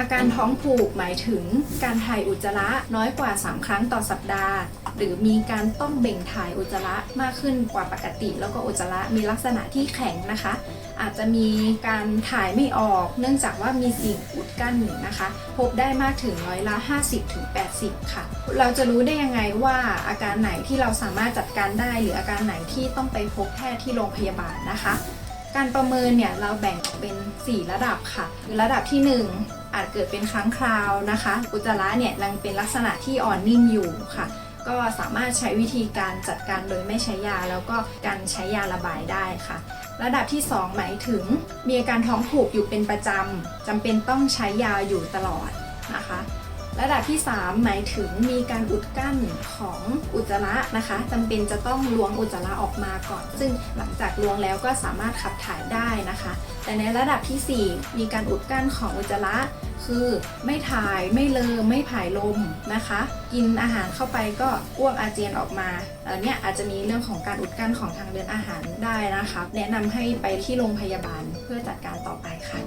อาการท้องผูกหมายถึงการถ่ายอุจจาระน้อยกว่า 3 ครั้งต่อสัปดาห์ หรือมีการต้องเบ่งถ่ายอุจจาระมากขึ้นกว่าปกติ แล้วก็อุจจาระมีลักษณะที่แข็งนะคะ อาจจะมีการถ่ายไม่ออก เนื่องจากว่ามีสิ่งอุดกั้นนะคะ พบได้มากถึงร้อยละ 50-80 ค่ะ เราจะรู้ได้ยังไงว่าอาการไหนที่เราสามารถจัดการได้ หรืออาการไหนที่ต้องไปพบแพทย์ที่โรงพยาบาลนะคะ การประเมินเนี่ยเราแบ่งออกเป็น 4 ระดับค่ะคือระดับที่ 1 อาจเกิดเป็นครั้งคราวนะคะ อุจจาระเนี่ยยังเป็นลักษณะที่อ่อนนิ่มอยู่ค่ะ ก็สามารถใช้วิธีการจัดการโดยไม่ใช้ยา แล้วก็การใช้ยาระบายได้ค่ะ ระดับที่ 2 หมายถึง มีอาการท้องผูกอยู่เป็นประจำจำเป็นต้องใช้ยาอยู่ตลอดนะคะ ระดับที่ 3 หมายถึงมีการอุดกั้นของอุจจาระนะคะจำเป็นจะต้องล้วงอุจจาระออกมาก่อน ซึ่งหลังจากล้วงแล้วก็สามารถขับถ่ายได้นะคะ แต่ในระดับทีสี่ 4 มีการอุดกั้นของอุจจาระคือไม่ถ่ายไม่เลอไม่ผายลมนะคะ กินอาหารเข้าไปก็อ้วกอาเจียนออกมาเอ่อเนี่ยอาจจะมีเรื่องของการอุดกั้นของทางเดินอาหารได้นะคะ แนะนำให้ไปที่โรงพยาบาลเพื่อจัดการต่อไปค่ะ